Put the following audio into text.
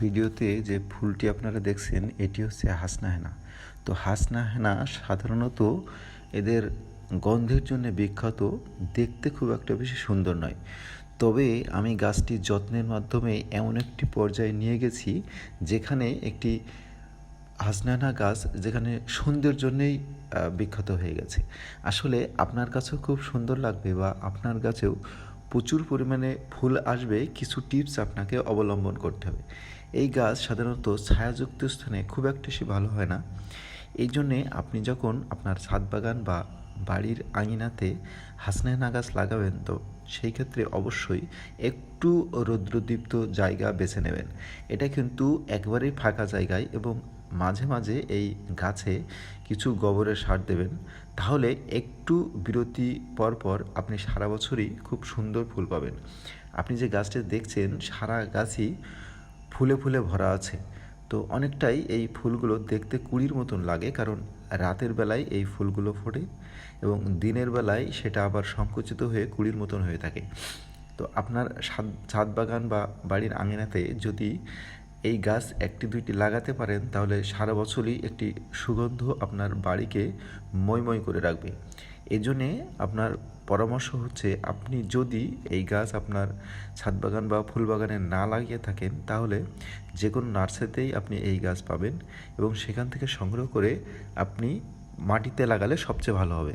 ভিডিওতে যে ফুলটি আপনারা দেখছেন, এটি হচ্ছে হাসনা হেনা। তো হাসনা হেনা সাধারণত এদের গন্ধের জন্য বিখ্যাত, দেখতে খুব একটা বেশি সুন্দর নয়। তবে আমি গাছটির যত্নের মাধ্যমে এমন একটি পর্যায়ে নিয়ে গেছি, যেখানে একটি হাসনানা গাছ যেখানে সৌন্দর্যের জন্যেই বিখ্যাত হয়ে গেছে। আসলে আপনার কাছেও খুব সুন্দর লাগবে বা আপনার কাছেও প্রচুর পরিমাণে ফুল আসবে, কিছু টিপস আপনাকে অবলম্বন করতে হবে। এই গাছ সাধারণত ছায়াযুক্ত স্থানে খুব একটা বেশি ভালো হয় না। এই জন্যে আপনি যখন আপনার ছাদ বাগান বা বাড়ির আঙিনাতে হাসনাহেনা গাছ লাগাবেন তো? সেই ক্ষেত্রে অবশ্যই একটু রৌদ্রদীপ্ত জায়গা বেছে নেবেন। এটা কিন্তু একবারেই ফাঁকা জায়গায় এবং মাঝে মাঝে এই গাছে কিছু গোবরের সার দেবেন। তাহলে একটু বিরতি পর পর আপনি সারা বছরই খুব সুন্দর ফুল পাবেন। আপনি যে গাছটা দেখছেন, সারা গাছই ফুলে ফুলে ভরা আছে। তো অনেকটাই এই ফুলগুলো দেখতে কুড়ির মতন লাগে, কারণ রাতের বেলায় এই ফুলগুলো ফোটে এবং দিনের বেলায় সেটা আবার সংকুচিত হয়ে কুড়ির মতন হয়ে থাকে। তো আপনার ছাদ ছাদ বাগান বা বাড়ির আঙিনাতে যদি এই গাছ একটি দুইটি লাগাতে পারেন, তাহলে সারা বছরই একটি সুগন্ধ আপনার বাড়িকে ময়ময় করে রাখবে। এই জন্যে আপনার পরামর্শ হচ্ছে, আপনি যদি এই গাছ আপনার ছাদ বাগান বা ফুল বাগানে না লাগিয়ে থাকেন, তাহলে যে কোনো নার্সারিতেই আপনি এই গাছ পাবেন এবং সেখান থেকে সংগ্রহ করে আপনি মাটিতে লাগালে সবচেয়ে ভালো হবে।